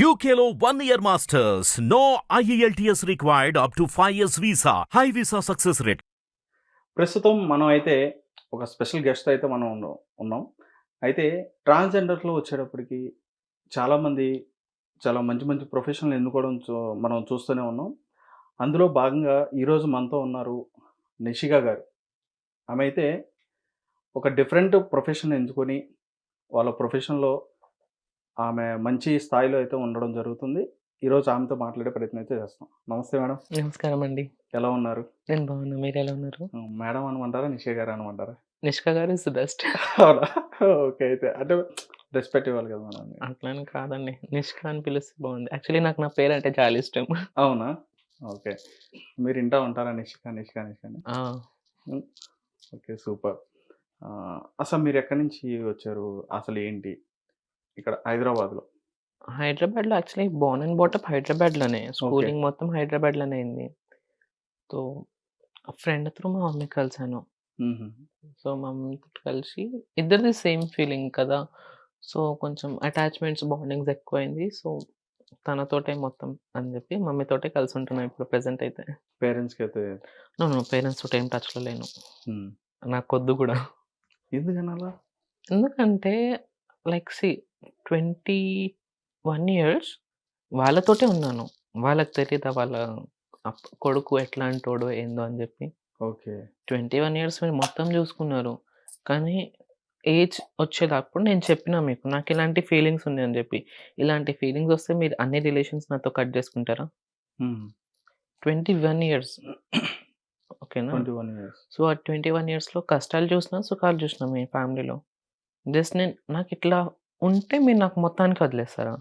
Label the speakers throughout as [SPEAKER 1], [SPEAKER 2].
[SPEAKER 1] యూకేలో one year masters no IELTS required up to five years visa high visa success rate
[SPEAKER 2] ప్రస్తుతం మనం అయితే ఒక స్పెషల్ గెస్ట్ అయితే మనం ఉన్నాం అయితే ట్రాన్స్జెండర్లో వచ్చేటప్పటికి చాలామంది చాలా మంచి మంచి ప్రొఫెషన్లు ఎన్నుకోవడం చూ- మనం చూస్తూనే ఉన్నాం. అందులో భాగంగా ఈరోజు మనతో ఉన్నారు నిషిగా గారు. ఆమె అయితే ఒక డిఫరెంట్ ప్రొఫెషన్ ఎంచుకొని వాళ్ళ ప్రొఫెషన్లో ఆమె మంచి స్థాయిలో అయితే ఉండడం జరుగుతుంది. ఈరోజు ఆమెతో మాట్లాడే ప్రయత్నం అయితే చేస్తాం. నమస్తే మేడం.
[SPEAKER 3] నమస్కారం అండి.
[SPEAKER 2] ఎలా ఉన్నారు?
[SPEAKER 3] నేను బాగున్నా. మీరు ఎలా ఉన్నారు?
[SPEAKER 2] మేడం అనమంటారా? నిషిగా గారు అనమంటారా?
[SPEAKER 3] నిష్క గారు ఇస్ బెస్ట్.
[SPEAKER 2] అవునా? ఓకే అయితే. అంటే రెస్పెక్ట్ ఇవ్వాలి కదా మనం
[SPEAKER 3] అట్లని కాదండి. నిష్క అని పిలిస్తే బాగుంది. యాక్చువల్లీ నాకు నా పేరు అంటే చాలా ఇష్టం.
[SPEAKER 2] అవునా? ఓకే. మీరు ఇంటా ఉంటారా నిషిక నిషిక నిషిక అని?
[SPEAKER 3] ఆ,
[SPEAKER 2] ఓకే సూపర్. అసలు మీరు ఎక్కడి నుంచి వచ్చారు? అసలు ఏంటి? ఇక్కడ హైదరాబాద్లో.
[SPEAKER 3] హైదరాబాద్లో యాక్చువల్లీ బోర్న్ అండ్ బోటప్ హైదరాబాద్లోనే స్కూలింగ్ మొత్తం హైదరాబాద్లోనే అయింది. సో ఫ్రెండ్ త్రూ మా మమ్మీ కలిసాను. సో మా మమ్మీతో కలిసి ఇద్దరిది సేమ్ ఫీలింగ్ కదా. సో కొంచెం అటాచ్మెంట్స్ బాండింగ్స్ ఎక్కువైంది. సో తనతోటే మొత్తం అని చెప్పి మమ్మీతోటే కలిసి ఉంటున్నాను ఇప్పుడు ప్రెసెంట్ అయితే.
[SPEAKER 2] పేరెంట్స్కి అయితే
[SPEAKER 3] నేను పేరెంట్స్ తోటి ఏం టచ్లో లేను. నాకు వద్దు కూడా.
[SPEAKER 2] ఎందుకని అలా?
[SPEAKER 3] ఎందుకంటే like see twenty one years వాళ్ళతోటే ఉన్నాను. వాళ్ళకి తెలియదా వాళ్ళ అప్- కొడుకు ఎట్లాంటోడో ఏందో అని చెప్పి.
[SPEAKER 2] ఓకే.
[SPEAKER 3] ట్వంటీ వన్ ఇయర్స్ మీరు మొత్తం చూసుకున్నారు. కానీ ఏజ్ వచ్చేటప్పుడు నేను చెప్పిన మీకు నాకు ఇలాంటి ఫీలింగ్స్ ఉన్నాయి అని చెప్పి. ఇలాంటి ఫీలింగ్స్ వస్తే మీరు అన్ని రిలేషన్స్ నాతో కట్ చేసుకుంటారా? Twenty one years. ఓకేనా?
[SPEAKER 2] Twenty one years.
[SPEAKER 3] సో ఆ ట్వంటీ వన్ ఇయర్స్లో కష్టాలు చూసినా సుఖాలు చూసినా మీ ఫ్యామిలీలో? జస్ట్ నేను నాకు ఇట్లా ఉంటే మీరు నాకు మొత్తానికి వదిలేస్తారా?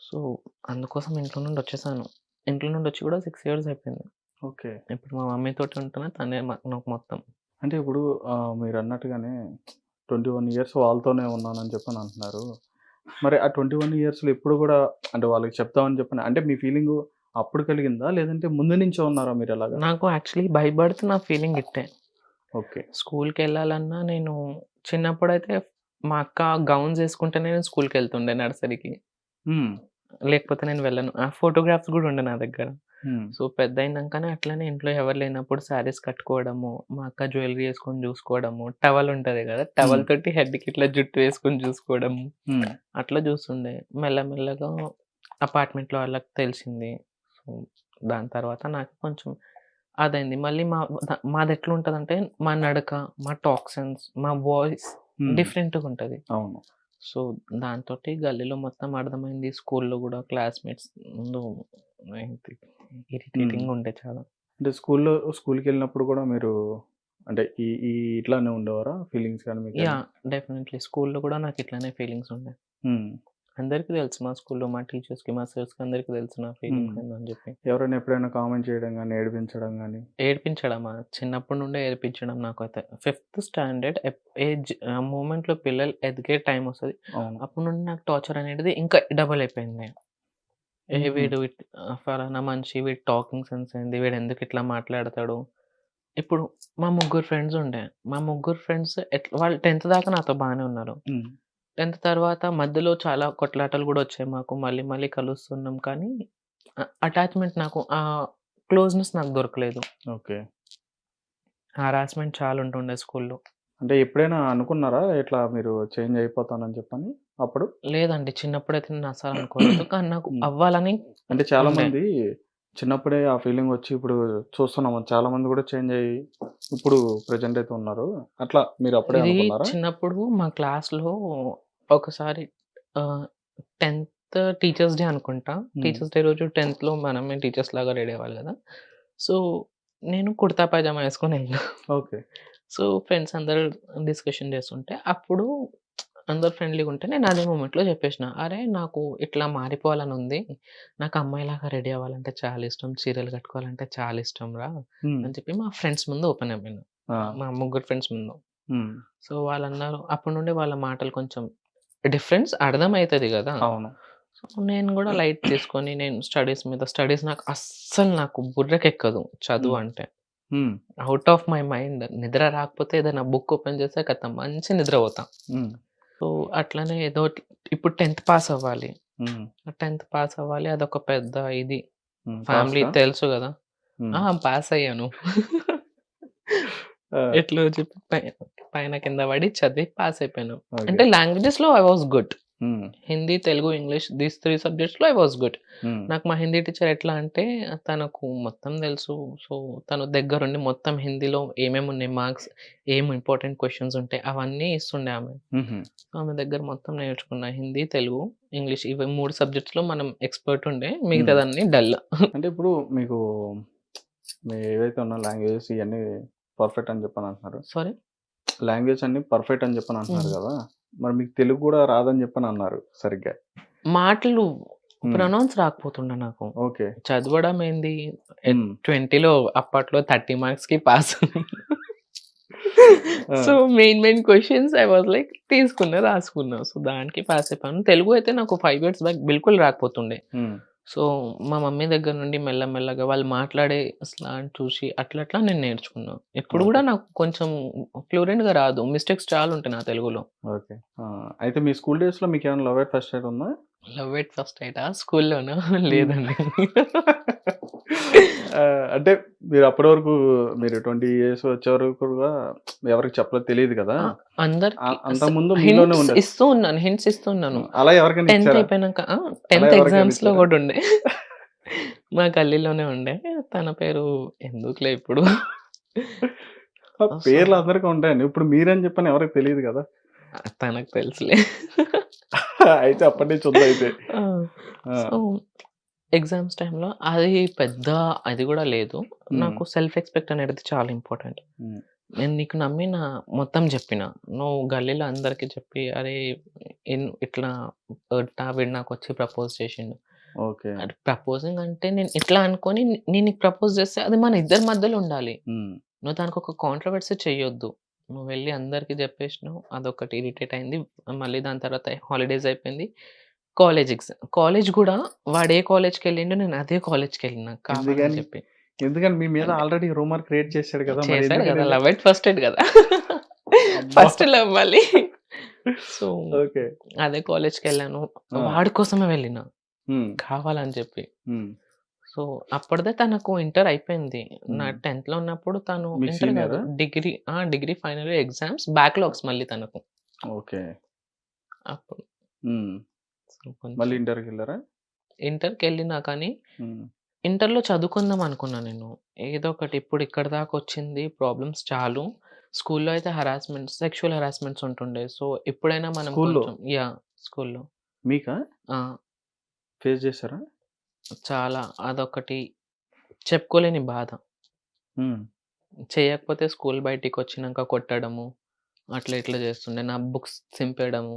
[SPEAKER 3] సో అందుకోసం ఇంట్లో నుండి వచ్చేసాను. ఇంట్లో నుండి వచ్చి కూడా సిక్స్ ఇయర్స్ అయిపోయింది.
[SPEAKER 2] ఓకే.
[SPEAKER 3] ఇప్పుడు మా మమ్మీ తోటి ఉంటున్నా తనే నాకు మొత్తం.
[SPEAKER 2] అంటే ఇప్పుడు మీరు అన్నట్టుగానే ట్వంటీ వన్ ఇయర్స్ వాళ్ళతోనే ఉన్నానని చెప్పని అంటున్నారు. మరి ఆ ట్వంటీ వన్ ఇయర్స్లో ఇప్పుడు కూడా అంటే వాళ్ళకి చెప్తామని చెప్పని అంటే మీ ఫీలింగ్ అప్పుడు కలిగిందా? లేదంటే ముందు నుంచే ఉన్నారా మీరు ఎలాగా
[SPEAKER 3] నాకు యాక్చువల్లీ బర్త్ నా ఫీలింగ్ ఇట్టే.
[SPEAKER 2] ఓకే.
[SPEAKER 3] స్కూల్కి వెళ్ళాలన్నా నేను చిన్నప్పుడైతే మా అక్క గౌన్స్ వేసుకుంటే నేను స్కూల్కి వెళ్తుండే నర్సరీకి. లేకపోతే నేను వెళ్ళను. ఆ ఫోటోగ్రాఫ్స్ కూడా ఉండే నా దగ్గర. సో పెద్ద అయినాకనే అట్లనే ఇంట్లో ఎవరు లేనప్పుడు శారీస్ కట్టుకోవడము మా అక్క జ్యువెలరీ వేసుకొని చూసుకోవడము టవల్ ఉంటది కదా టవల్ తోటి head కి ఇట్లా జుట్టు వేసుకొని చూసుకోవడము. అట్లా చూస్తుండే. మెల్లమెల్లగా అపార్ట్మెంట్లో వాళ్ళకి తెలిసింది. సో దాని తర్వాత నాకు కొంచెం అదైంది. మళ్ళీ మా మాది ఎట్లా ఉంటుంది అంటే మా నడక మా టాక్సన్స్ మా వాయిస్ డిఫరెంట్గా ఉంటుంది
[SPEAKER 2] అవును.
[SPEAKER 3] సో దాంతో గల్లీలో మొత్తం అర్థమైంది. స్కూల్లో కూడా క్లాస్మేట్స్ ముందు ఇరిటేటింగ్ ఉండే చాలా.
[SPEAKER 2] అంటే స్కూల్లో స్కూల్కి వెళ్ళినప్పుడు కూడా మీరు అంటే ఈ ఈ ఇట్లానే ఉండేవారా? ఫీలింగ్స్ కానీ
[SPEAKER 3] యా డెఫినెట్లీ. స్కూల్లో కూడా నాకు ఇట్లానే ఫీలింగ్స్ ఉండే. అందరికీ తెలుసు. మా స్కూల్లో మా టీచర్స్కి మా సార్స్కి అందరికీ తెలుసు నా ఫీలింగ్స్. అని చెప్పి.
[SPEAKER 2] ఎవరైనా ఎప్పుడైనా కామెంట్ చేయడం కానీ ఏడిపించడం కానీ
[SPEAKER 3] ఏడిపించడమా? చిన్నప్పటి నుండే ఏడిపించడం నాకు అయితే ఫిఫ్త్ స్టాండర్డ్ ఏజ్ మూమెంట్లో పిల్లలు ఎదిగే టైం వస్తుంది. అప్పటి నుండి నాకు టార్చర్ అనేది ఇంకా డబల్ అయిపోయింది. ఏ. వీడు ఆ ఫలానా మనిషి వీడు టాకింగ్ సెన్స్ ఏంది వీడు ఎందుకు ఇట్లా మాట్లాడతాడు? ఇప్పుడు మా ముగ్గురు ఫ్రెండ్స్ ఉండే. మా ముగ్గురు ఫ్రెండ్స్ ఎట్లా వాళ్ళు టెన్త్ దాకా నాతో బాగానే ఉన్నారు. టెన్త్ తర్వాత మధ్యలో చాలా కొట్లాటలు కూడా వచ్చాయి మాకు. మళ్ళీ మళ్ళీ కలుస్తున్నాం కానీ అటాచ్మెంట్ నాకు ఆ క్లోజ్నెస్ నాకు దొరకలేదు.
[SPEAKER 2] ఓకే.
[SPEAKER 3] హరాస్మెంట్ చాలా ఉంటుండే స్కూల్లో.
[SPEAKER 2] అంటే ఎప్పుడైనా అనుకున్నారా? ఇట్లా మీరు చేంజ్ అయిపోతానని చెప్పని? అప్పుడు?
[SPEAKER 3] లేదండి. చిన్నప్పుడైతే నేను అసలు అనుకోలేదు. కానీ నాకు. అవ్వాలని
[SPEAKER 2] అంటే చాలా. మంది చిన్నప్పుడే ఆ ఫీలింగ్ వచ్చి ఇప్పుడు చూస్తున్నాము చాలా మంది కూడా చేంజ్ అయ్యి ఇప్పుడు ప్రెజెంట్ అయితే ఉన్నారు. అట్లా మీరు అప్పుడే
[SPEAKER 3] ఇది
[SPEAKER 2] అనుకున్నారా?
[SPEAKER 3] చిన్నప్పుడు మా క్లాస్లో ఒకసారి టెన్త్ టీచర్స్ డే అనుకుంటా. టీచర్స్ డే రోజు టెన్త్లో మనమే టీచర్స్ లాగా రెడీ అవ్వాలి కదా. సో నేను కుర్తా పైజామా వేసుకొని వెళ్ళిన.
[SPEAKER 2] ఓకే.
[SPEAKER 3] సో ఫ్రెండ్స్ అందరు డిస్కషన్ చేస్తుంటే అప్పుడు అందరు ఫ్రెండ్లీగా ఉంటే నేను అదే మూమెంట్లో చెప్పేసిన అరే నాకు ఇట్లా మారిపోవాలని ఉంది నాకు అమ్మాయిలాగా రెడీ అవ్వాలంటే చాలా ఇష్టం చీరలు కట్టుకోవాలంటే చాలా ఇష్టం రా. అని చెప్పి మా ఫ్రెండ్స్ ముందు ఓపెన్ అయిపోయినా. మా ముగ్గురు ఫ్రెండ్స్ ముందు. సో వాళ్ళు అన్నారు అప్పటి నుండి వాళ్ళ మాటలు కొంచెం డిఫరెన్స్ అర్థమవుతుంది కదా
[SPEAKER 2] అవును
[SPEAKER 3] సో నేను కూడా లైట్ తీసుకొని నేను స్టడీస్ మీద స్టడీస్ నాకు అస్సలు నాకు బుర్రకెక్కదు చదువు. అంటే. అవుట్ ఆఫ్ మై మైండ్ నిద్ర రాకపోతే ఏదైనా బుక్ ఓపెన్ చేస్తే కథ మంచి నిద్ర పోతాం. సో అట్లనే ఏదో ఇప్పుడు టెన్త్ పాస్ అవ్వాలి. టెన్త్ పాస్ అవ్వాలి అదొక పెద్ద ఇది. ఫ్యామిలీ? తెలుసు కదా. పాస్ అయ్యాను ఎట్లా చెప్పి పైన కింద పడి చదివి పాస్ అయిపోయాను. అంటే లాంగ్వేజెస్లో I was good. Hindi Telugu English these three సబ్జెక్ట్స్లో I was good నాకు మా హిందీ టీచర్ ఎట్లా అంటే తనకు మొత్తం తెలుసు. సో తను దగ్గరుండి మొత్తం హిందీలో ఏమేమి ఉన్నాయి మార్క్స్ ఏం ఇంపార్టెంట్ క్వశ్చన్స్ ఉంటాయి అవన్నీ ఇస్తుండే ఆమె.
[SPEAKER 2] ఉమ్,
[SPEAKER 3] ఆమె దగ్గర మొత్తం నేర్చుకున్నా హిందీ తెలుగు ఇంగ్లీష్ ఇవి మూడు సబ్జెక్ట్స్లో మనం ఎక్స్పర్ట్ ఉండే. మిగతాదన్నీ డల్
[SPEAKER 2] అంటే ఇప్పుడు మీకు ఏవైతే ఉన్న లాంగ్వేజెస్ ఇవన్నీ పర్ఫెక్ట్ అని చెప్పని అంటున్నారు.
[SPEAKER 3] సారీ
[SPEAKER 2] లాంగ్వేజ్ అన్ని పర్ఫెక్ట్ అని చెప్పని అంటున్నారు. కదా? మరి మీకు తెలుగు కూడా రాదని చెప్పని అన్నారు సరిగ్గా.
[SPEAKER 3] మాటలు ప్రొనౌన్స్ రాకపోతుండే నాకు.
[SPEAKER 2] ఓకే.
[SPEAKER 3] చదవడం ఏంది? ట్వంటీలో అప్పట్లో థర్టీ మార్క్స్కి pass. So main main questions I was like తీసుకున్నా రాసుకున్నా. సో దానికి పాస్ అయిపోయాను. తెలుగు అయితే నాకు ఫైవ్ ఇయర్స్ బ్యాక్ బిల్కుల్ రాకపోతుండే. సో మా మమ్మీ దగ్గర నుండి మెల్లమెల్లగా వాళ్ళు మాట్లాడే స్లాంగ్ చూసి అట్లా అట్లా నేను నేర్చుకున్నాను ఇప్పుడు కూడా నాకు కొంచెం ఫ్లూరెంట్గా రాదు. మిస్టేక్స్ చాలా ఉంటాయి నా తెలుగులో.
[SPEAKER 2] ఓకే. అయితే మీ స్కూల్ డేస్లో మీకు ఏమైనా లవ్ ఎట్ ఫస్ట్ ఎయిడ్ ఉందా?
[SPEAKER 3] లవ్ ఎట్ ఫస్ట్ అయిటా స్కూల్లోనా? లేదండి.
[SPEAKER 2] అంటే మీరు అప్పటి వరకు మీరు ట్వంటీ ఇయర్స్ వచ్చే వరకు కూడా ఎవరికి చెప్పలేదు తెలియదు కదా.
[SPEAKER 3] అందరు
[SPEAKER 2] ఆ- అంతకుముందు మీలోనే ఉండేది.
[SPEAKER 3] ఇస్తూ ఉన్నాను హింట్స్ ఇస్తున్నాను
[SPEAKER 2] అలా ఎవరికైనా
[SPEAKER 3] టెన్త్ అయిపోయినాక టెన్త్
[SPEAKER 2] ఎగ్జామ్స్లో?
[SPEAKER 3] కూడా ఉండే. మా గల్లీలోనే ఉండే. తన పేరు ఎందుకులే ఇప్పుడు?
[SPEAKER 2] పేర్లు అందరికీ ఉంటాయండి. ఇప్పుడు మీరని చెప్పని ఎవరికి తెలియదు కదా.
[SPEAKER 3] తనకు తెలుసులే.
[SPEAKER 2] అయితే అప్పటి నుంచి ఉంది అయితే
[SPEAKER 3] ఎగ్జామ్స్ టైంలో అది పెద్ద అది కూడా లేదు. నాకు సెల్ఫ్ ఎక్స్పెక్ట్ అనేది చాలా ఇంపార్టెంట్. నేను నీకు నమ్మి నా మొత్తం చెప్పిన నువ్వు గల్లీలో అందరికీ చెప్పి అరే ఇట్లా వీడు నాకు వచ్చి ప్రపోజ్ చేసిండు.
[SPEAKER 2] ఓకే.
[SPEAKER 3] అది ప్రపోజింగ్ అంటే నేను ఇట్లా అనుకొని నేను నీకు ప్రపోజ్ చేస్తే అది మన ఇద్దరి మధ్యలో ఉండాలి. నువ్వు దానికి ఒక కాంట్రవర్సీ చేయొద్దు నువ్వు వెళ్ళి అందరికీ చెప్పేసినావు అదొకటి ఇరిటేట్ అయింది. మళ్ళీ దాని తర్వాత హాలిడేస్ అయిపోయింది. కాలేజ్ ఎగ్జామ్ కాలేజ్ కూడా వాడు ఏ కాలేజ్కి వెళ్ళిండో నేను అదే కాలేజ్కి వెళ్ళినా
[SPEAKER 2] ఎందుకని?
[SPEAKER 3] చెప్పి.
[SPEAKER 2] ఎందుకంటే మీ మీద ఆల్రెడీ రూమర్ క్రియేట్ చేశాడు కదా
[SPEAKER 3] చేశాడు కదా లవ్ ఎట్ ఫస్ట్ ఎయిడ్ కదా. ఫస్ట్ లవ్ మళ్ళీ. So
[SPEAKER 2] okay.
[SPEAKER 3] అదే కాలేజ్కి వెళ్ళాను. వాడి కోసమే వెళ్ళిన. కావాలని చెప్పి. సో అప్పటిదే తనకు ఇంటర్ అయిపోయింది. నా. టెన్త్లో ఉన్నప్పుడు తను ఇంటర్ కాదు? డిగ్రీ ఆ డిగ్రీ ఫైనల్ ఎగ్జామ్స్ బ్యాక్లాగ్స్ మళ్ళీ తనకు.
[SPEAKER 2] ఓకే.
[SPEAKER 3] అప్పుడు.
[SPEAKER 2] మళ్ళీ ఇంటర్కి వెళ్ళారా?
[SPEAKER 3] ఇంటర్కి వెళ్ళినా కానీ ఇంటర్లో చదువుకుందాం అనుకున్నా నేను. ఏదో ఒకటి ఇప్పుడు ఇక్కడ దాకా వచ్చింది ప్రాబ్లమ్స్ చాలు. స్కూల్లో అయితే హరాస్మెంట్ సెక్షువల్ హరాస్మెంట్స్ ఉంటుండే. సో ఎప్పుడైనా మనం
[SPEAKER 2] స్కూల్లో?
[SPEAKER 3] కొంచెం యా స్కూల్లో.
[SPEAKER 2] మీకా? ఫేస్ చేశారా?
[SPEAKER 3] చాలా. అదొకటి చెప్పుకోలేని బాధ.
[SPEAKER 2] ఉమ్,
[SPEAKER 3] చేయకపోతే స్కూల్ బయటికి వచ్చినాక కొట్టడము అట్లా ఇట్లా చేస్తుండే. నా బుక్స్ చింపేయడము.